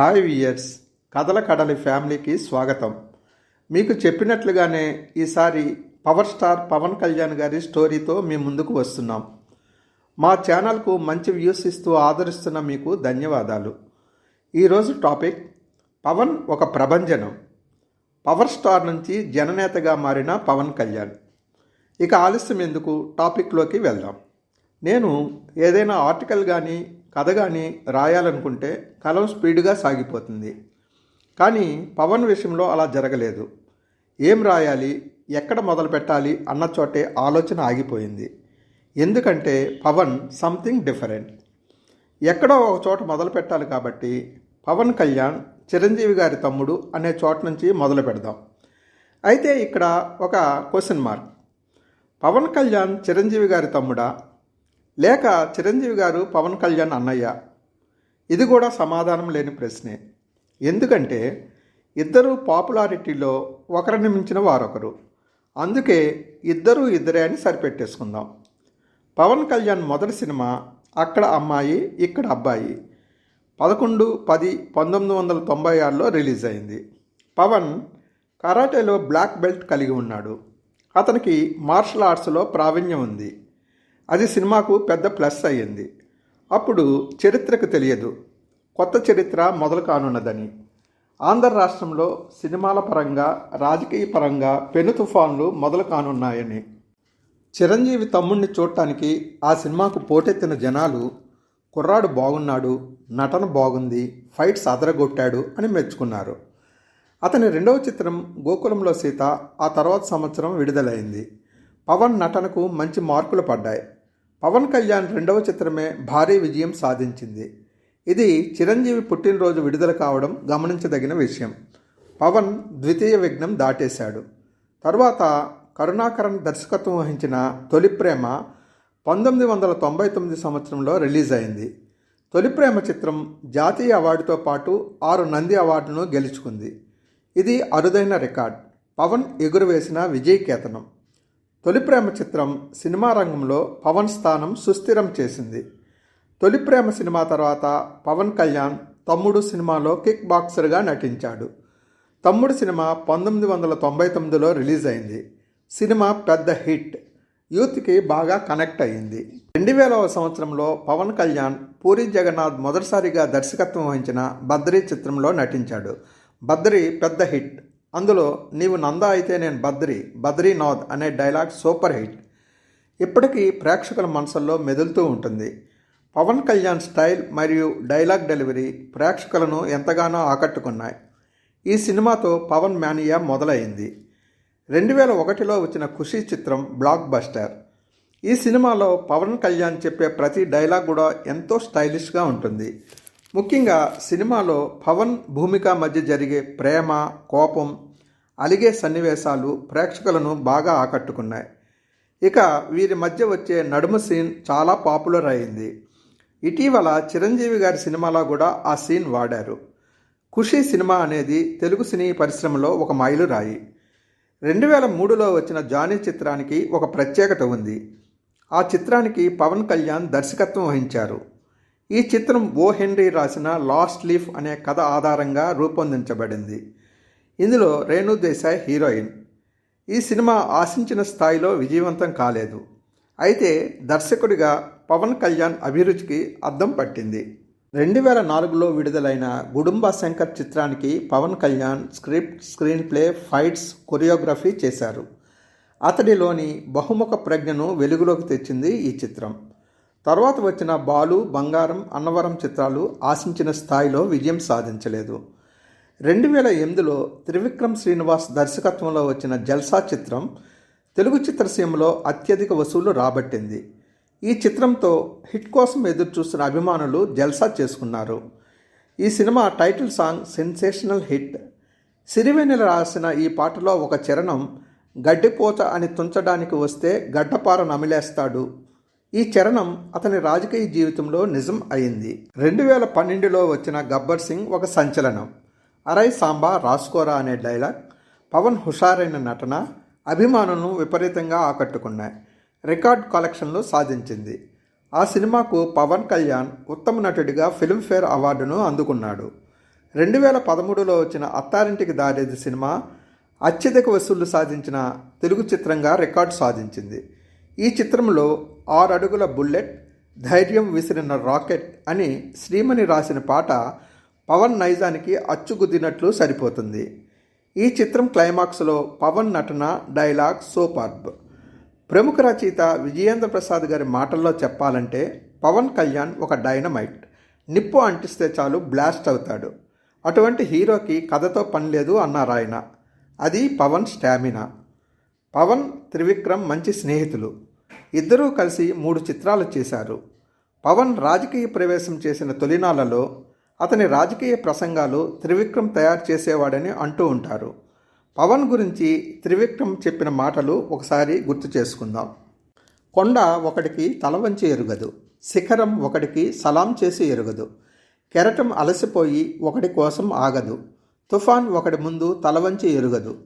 Hi viewers కథల కడలి ఫ్యామిలీకి స్వాగతం. మీకు చెప్పినట్లుగానే ఈసారి పవర్ స్టార్ పవన్ కళ్యాణ్ గారి స్టోరీతో మీ ముందుకు వస్తున్నాం. మా ఛానల్కు మంచి వ్యూస్ ఇస్తూ ఆదరిస్తున్న మీకు ధన్యవాదాలు. ఈరోజు టాపిక్ పవన్ ఒక ప్రభంజనం. పవర్ స్టార్ నుంచి జననేతగా మారిన పవన్ కళ్యాణ్. ఇక ఆలస్యం ఎందుకు? టాపిక్లోకి వెళ్దాం. నేను ఏదైనా ఆర్టికల్ కానీ కథ కానీ రాయాలనుకుంటే కలం స్పీడ్గా సాగిపోతుంది. కానీ పవన్ విషయంలో అలా జరగలేదు. ఏం రాయాలి ఎక్కడ మొదలు పెట్టాలి అన్న చోటే ఆలోచన ఆగిపోయింది. ఎందుకంటే పవన్ సంథింగ్ డిఫరెంట్ ఎక్కడో ఒక చోట మొదలు పెట్టాలి కాబట్టి పవన్ కళ్యాణ్ చిరంజీవి గారి తమ్ముడు అనే చోట నుంచి మొదలు పెడదాం. అయితే ఇక్కడ ఒక క్వశ్చన్ మార్క్ పవన్ కళ్యాణ్ చిరంజీవి గారి తమ్ముడా? లేక చిరంజీవి గారు పవన్ కళ్యాణ్ అన్నయ్య? ఇది కూడా సమాధానం లేని ప్రశ్నే. ఎందుకంటే ఇద్దరు పాపులారిటీలో ఒకరిని మించిన వారొకరు. అందుకే ఇద్దరు ఇద్దరే అని సరిపెట్టేసుకుందాం. పవన్ కళ్యాణ్ మొదటి సినిమా అక్కడ అమ్మాయి ఇక్కడ అబ్బాయి. పదకొండు పది పంతొమ్మిది వందల తొంభై ఆరులో రిలీజ్ అయింది. పవన్ కరాటేలో బ్లాక్ బెల్ట్ కలిగి ఉన్నాడు. అతనికి మార్షల్ ఆర్ట్స్లో ప్రావీణ్యం ఉంది. అది సినిమాకు పెద్ద ప్లస్ అయ్యింది. అప్పుడు చరిత్రకు తెలియదు. కొత్త చరిత్ర మొదలు కానున్నదని. ఆంధ్ర రాష్ట్రంలో సినిమాల పరంగా రాజకీయ పరంగా పెను తుఫాన్లు మొదలు కానున్నాయని. చిరంజీవి తమ్ముడిని చూడటానికి ఆ సినిమాకు పోటెత్తిన జనాలు కుర్రాడు బాగున్నాడు నటన బాగుంది ఫైట్స్ అదరగొట్టాడు అని మెచ్చుకున్నారు. అతని రెండవ చిత్రం గోకులంలో సీత ఆ తర్వాత సంవత్సరం విడుదలైంది. పవన్ నటనకు మంచి మార్కులు పడ్డాయి. పవన్ కళ్యాణ్ రెండవ చిత్రమే భారీ విజయం సాధించింది. ఇది చిరంజీవి పుట్టినరోజు విడుదల కావడం గమనించదగిన విషయం. పవన్ ద్వితీయ విఘ్నం దాటేశాడు. తర్వాత కరుణాకరణ్ దర్శకత్వం వహించిన తొలి ప్రేమ పంతొమ్మిది వందల తొంభై తొమ్మిది సంవత్సరంలో రిలీజ్ అయింది. తొలి ప్రేమ చిత్రం జాతీయ అవార్డుతో పాటు ఆరు నంది అవార్డును గెలుచుకుంది. ఇది అరుదైన రికార్డ్. పవన్ ఎగురవేసిన విజయ్ కేతనం. తొలి ప్రేమ చిత్రం సినిమా రంగంలో పవన్ స్థానం సుస్థిరం చేసింది. తొలి ప్రేమ సినిమా తర్వాత పవన్ కళ్యాణ్ తమ్ముడు సినిమాలో కిక్ బాక్సర్గా నటించాడు. తమ్ముడు సినిమా పంతొమ్మిది వందల తొంభై తొమ్మిదిలో రిలీజ్ అయింది. సినిమా పెద్ద హిట్ యూత్కి బాగా కనెక్ట్ అయ్యింది. రెండు వేలవ సంవత్సరంలో పవన్ కళ్యాణ్ పూరి జగన్నాథ్ మొదటిసారిగా దర్శకత్వం వహించిన బద్రీ చిత్రంలో నటించాడు. బద్రీ పెద్ద హిట్ అందులో నీవు నంద అయితే నేను బద్రి బద్రీనాథ్ అనే డైలాగ్ సూపర్ హిట్. ఇప్పటికీ ప్రేక్షకుల మనసుల్లో మెదులుతూ ఉంటుంది. పవన్ కళ్యాణ్ స్టైల్ మరియు డైలాగ్ డెలివరీ ప్రేక్షకులను ఎంతగానో ఆకట్టుకున్నాయి. ఈ సినిమాతో పవన్ మ్యానియా మొదలైంది. రెండు వేల ఒకటిలో వచ్చిన ఖుషీ చిత్రం బ్లాక్ బస్టర్. ఈ సినిమాలో పవన్ కళ్యాణ్ చెప్పే ప్రతి డైలాగ్ కూడా ఎంతో స్టైలిష్గా ఉంటుంది. ముఖ్యంగా సినిమాలో పవన్ భూమిక మధ్య జరిగే ప్రేమ కోపం అలిగే సన్నివేశాలు ప్రేక్షకులను బాగా ఆకట్టుకున్నాయి. ఇక వీరి మధ్య వచ్చే నడుము సీన్ చాలా పాపులర్ అయింది. ఇటీవల చిరంజీవి గారి సినిమాలో కూడా ఆ సీన్ వాడారు. ఖుషీ సినిమా అనేది తెలుగు సినీ పరిశ్రమలో ఒక మైలురాయి. రెండు వేల మూడులో వచ్చిన జానీ చిత్రానికి ఒక ప్రత్యేకత ఉంది. ఆ చిత్రానికి పవన్ కళ్యాణ్ దర్శకత్వం వహించారు. ఈ చిత్రం ఓ హెన్రీ రాసిన లాస్ట్ లీఫ్ అనే కథ ఆధారంగా రూపొందించబడింది. ఇందులో రేణు దేశాయ్ హీరోయిన్. ఈ సినిమా ఆశించిన స్థాయిలో విజయవంతం కాలేదు. అయితే దర్శకుడిగా పవన్ కళ్యాణ్ అభిరుచికి అద్దం పట్టింది. రెండు వేల నాలుగులో విడుదలైన గుడుంబ శంకర్ చిత్రానికి Pawan Kalyan script screenplay fights choreography చేశారు. అతడిలోని బహుముఖ ప్రజ్ఞను వెలుగులోకి తెచ్చింది ఈ చిత్రం. తర్వాత వచ్చిన బాలు బంగారం అన్నవరం చిత్రాలు ఆశించిన స్థాయిలో విజయం సాధించలేదు. రెండు వేల ఎనిమిదిలో త్రివిక్రమ్ శ్రీనివాస్ దర్శకత్వంలో వచ్చిన జల్సా చిత్రం తెలుగు చిత్రసీమలో అత్యధిక వసూళ్ళు రాబట్టింది. ఈ చిత్రంతో హిట్ కోసం ఎదురుచూస్తున్న అభిమానులు జల్సా చేసుకున్నారు. ఈ cinema title song sensational hit. Sirivennela రాసిన ఈ పాటలో ఒక చరణం గడ్డిపోత అని తుంచడానికి వస్తే గడ్డపార నమిలేస్తాడు. ఈ చరణం అతని రాజకీయ జీవితంలో నిజం అయింది. రెండు వేల పన్నెండులో వచ్చిన గబ్బర్ సింగ్ ఒక సంచలనం. అరై సాంబా రాసుకోరా అనే డైలాగ్ పవన్ హుషారైన నటన అభిమానులను విపరీతంగా ఆకట్టుకున్నాయి. రికార్డ్ కలెక్షన్లు సాధించింది. ఆ సినిమాకు పవన్ కళ్యాణ్ ఉత్తమ నటుడిగా ఫిల్మ్ఫేర్ అవార్డును అందుకున్నాడు. రెండు వేల పదమూడులో వచ్చిన అత్తారింటికి దారేది సినిమా అత్యధిక వసూళ్ళు సాధించిన తెలుగు చిత్రంగా రికార్డు సాధించింది. ఈ చిత్రంలో ఆరు అడుగుల బుల్లెట్ ధైర్యం విసిరిన రాకెట్ అని శ్రీమణి రాసిన పాట పవన్ నైజానికి అచ్చుగుద్దినట్లు సరిపోతుంది. ఈ చిత్రం క్లైమాక్స్లో పవన్ నటన డైలాగ్ సూపర్బ్ ప్రముఖ రచయిత విజయేంద్ర ప్రసాద్ గారి మాటల్లో చెప్పాలంటే పవన్ కళ్యాణ్ ఒక డైనమైట్. నిప్పు అంటిస్తే చాలు బ్లాస్ట్ అవుతాడు. అటువంటి హీరోకి కథతో పని లేదు అన్నారు ఆయన. అది పవన్ స్టామినా. పవన్ త్రివిక్రమ్ మంచి స్నేహితులు. ఇద్దరూ కలిసి మూడు చిత్రాలు చేశారు. పవన్ రాజకీయ ప్రవేశం చేసిన తొలినాళ్ళలో అతని రాజకీయ ప్రసంగాలు త్రివిక్రమ్ తయారు చేసేవాడని అంటూ ఉంటారు. పవన్ గురించి త్రివిక్రమ్ చెప్పిన మాటలు ఒకసారి గుర్తు చేసుకుందాం. కొండ ఒకడికి తలవంచి ఎరుగదు. శిఖరం ఒకడికి సలాం చేసి ఎరుగదు. కెరటం అలసిపోయి ఒకడి కోసం ఆగదు. తుఫాన్ ఒకడి ముందు తలవంచి ఎరుగదు.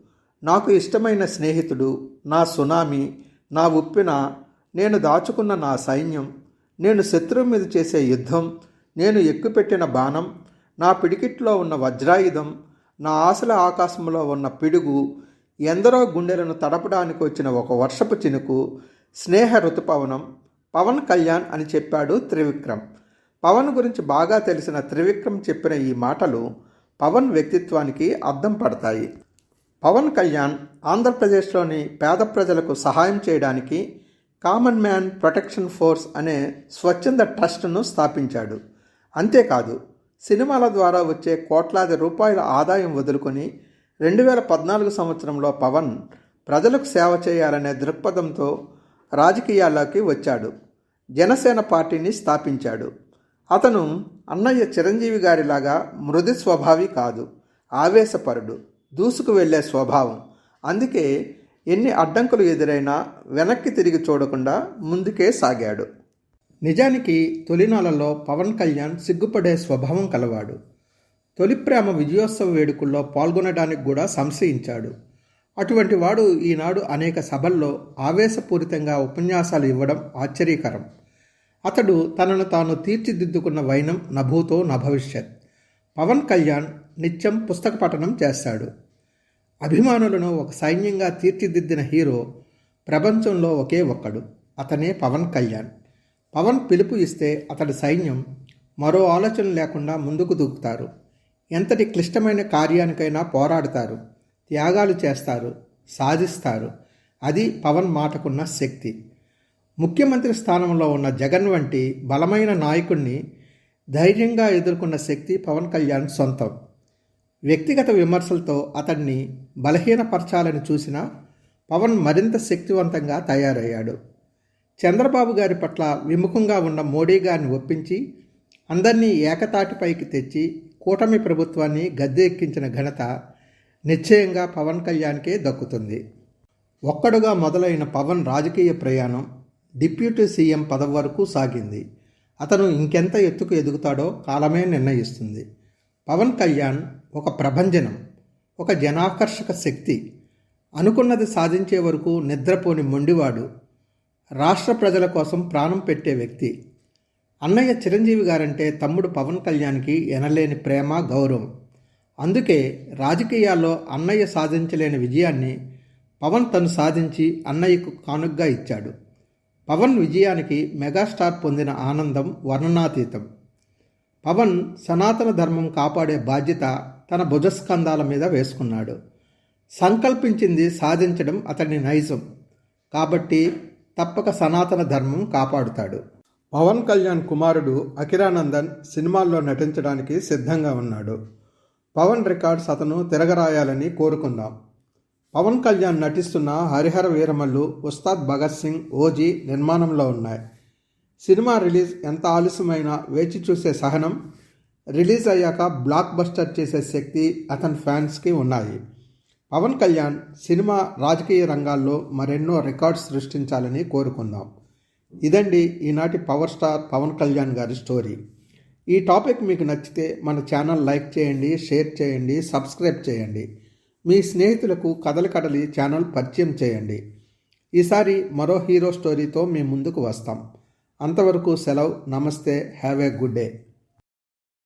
నాకు ఇష్టమైన స్నేహితుడు నా సునామీ నా ఉప్పిన నేను దాచుకున్న నా సైన్యం నేను శత్రువు మీద చేసే యుద్ధం నేను ఎక్కుపెట్టిన బాణం నా పిడికిట్లో ఉన్న వజ్రాయుధం నా ఆశల ఆకాశంలో ఉన్న పిడుగు ఎందరో గుండెలను తడపడానికి వచ్చిన ఒక వర్షపు చినుకు స్నేహ ఋతుపవనం పవన్ కళ్యాణ్ అని చెప్పాడు త్రివిక్రమ్. పవన్ గురించి బాగా తెలిసిన త్రివిక్రమ్ చెప్పిన ఈ మాటలు పవన్ వ్యక్తిత్వానికి అద్దం పడతాయి. పవన్ కళ్యాణ్ ఆంధ్రప్రదేశ్లోని పేద ప్రజలకు సహాయం చేయడానికి కామన్ మ్యాన్ ప్రొటెక్షన్ ఫోర్స్ అనే స్వచ్ఛంద ట్రస్ట్ను స్థాపించాడు. అంతేకాదు సినిమాల ద్వారా వచ్చే కోట్లాది రూపాయల ఆదాయం వదులుకొని రెండు వేల పద్నాలుగు సంవత్సరంలో పవన్ ప్రజలకు సేవ చేయాలనే దృక్పథంతో రాజకీయాల్లోకి వచ్చాడు. జనసేన పార్టీని స్థాపించాడు. అతను అన్నయ్య చిరంజీవి గారిలాగా మృదు స్వభావి కాదు. ఆవేశపరుడు దూసుకు వెళ్ళే స్వభావం. అందుకే ఎన్ని అడ్డంకులు ఎదురైనా వెనక్కి తిరిగి చూడకుండా ముందుకే సాగాడు. నిజానికి తొలినాలలో పవన్ కళ్యాణ్ సిగ్గుపడే స్వభావం కలవాడు. తొలి ప్రేమ విజయోత్సవ వేడుకల్లో పాల్గొనడానికి కూడా సంశయించాడు. అటువంటి వాడు ఈనాడు అనేక సభల్లో ఆవేశపూరితంగా ఉపన్యాసాలు ఇవ్వడం ఆశ్చర్యకరం. అతడు తనను తాను తీర్చిదిద్దుకున్న వైనం నభూతో నభవిష్యత్. పవన్ కళ్యాణ్ నిత్యం పుస్తక పఠనం చేస్తాడు. అభిమానులను ఒక సైన్యంగా తీర్చిదిద్దిన హీరో ప్రపంచంలో ఒకే ఒక్కడు అతనే పవన్ కళ్యాణ్. పవన్ పిలుపు ఇస్తే అతడి సైన్యం మరో ఆలోచన లేకుండా ముందుకు దూకుతారు. ఎంతటి క్లిష్టమైన కార్యానికైనా పోరాడతారు త్యాగాలు చేస్తారు సాధిస్తారు. అది పవన్ మాటకున్న శక్తి. ముఖ్యమంత్రి స్థానంలో ఉన్న జగన్ వంటి బలమైన నాయకుణ్ణి ధైర్యంగా ఎదుర్కొన్న శక్తి పవన్ కళ్యాణ్ సొంతం. వ్యక్తిగత విమర్శలతో అతన్ని బలహీనపరచాలని చూసిన పవన్ మరింత శక్తివంతంగా తయారయ్యాడు. చంద్రబాబు గారి పట్ల విముఖంగా ఉన్న మోడీ గారిని ఒప్పించి అందరినీ ఏకతాటిపైకి తెచ్చి కూటమి ప్రభుత్వాన్ని గద్దెక్కించిన ఘనత నిశ్చయంగా పవన్ కళ్యాణ్కే దక్కుతుంది. ఒక్కడుగా మొదలైన పవన్ రాజకీయ ప్రయాణం డిప్యూటీ సీఎం పదవి వరకు సాగింది. అతను ఇంకెంత ఎత్తుకు ఎదుగుతాడో కాలమే నిర్ణయిస్తుంది. పవన్ కళ్యాణ్ ఒక ప్రభంజనం ఒక జనాకర్షక శక్తి. అనుకున్నది సాధించే వరకు నిద్రపోని మొండివాడు రాష్ట్ర ప్రజల కోసం ప్రాణం పెట్టే వ్యక్తి. అన్నయ్య చిరంజీవి గారంటే తమ్ముడు పవన్ కళ్యాణ్కి ఎనలేని ప్రేమ గౌరవం. అందుకే రాజకీయాల్లో అన్నయ్య సాధించలేని విజయాన్ని పవన్ తను సాధించి అన్నయ్యకు కానుగ్గా ఇచ్చాడు. పవన్ విజయానికి మెగాస్టార్ పొందిన ఆనందం వర్ణనాతీతం. పవన్ సనాతన ధర్మం కాపాడే బాధ్యత తన భుజస్కంధాల మీద వేసుకున్నాడు. సంకల్పించింది సాధించడం అతని నైజం. కాబట్టి తప్పక సనాతన ధర్మం కాపాడుతాడు. పవన్ కళ్యాణ్ కుమారుడు అఖిరానందన్ సినిమాల్లో నటించడానికి సిద్ధంగా ఉన్నాడు. పవన్ రికార్డ్స్ అతను తిరగరాయాలని కోరుకుందాం. పవన్ కళ్యాణ్ నటిస్తున్న హరిహర వీరమల్లు ఉస్తాద్ భగత్ సింగ్ ఓజీ నిర్మాణంలో ఉన్నాయి. సినిమా రిలీజ్ ఎంత ఆలస్యమైనా వేచి చూసే సహనం రిలీజ్ అయ్యాక బ్లాక్ బస్టర్ చేసే శక్తి అతని ఫ్యాన్స్కి ఉన్నాయి. పవన్ కళ్యాణ్ సినిమా రాజకీయ రంగాల్లో మరెన్నో రికార్డ్స్ సృష్టించాలని కోరుకుందాం. ఇదండి ఈనాటి పవర్ స్టార్ పవన్ కళ్యాణ్ గారి స్టోరీ. ఈ టాపిక్ మీకు నచ్చితే మన ఛానల్ లైక్ చేయండి షేర్ చేయండి సబ్స్క్రైబ్ చేయండి. మీ స్నేహితులకు కథలు కడలి ఛానల్ పరిచయం చేయండి. ఈసారి మరో హీరో స్టోరీతో మీ ముందుకు వస్తాం. అంతవరకు సెలవు. నమస్తే. Have a good day.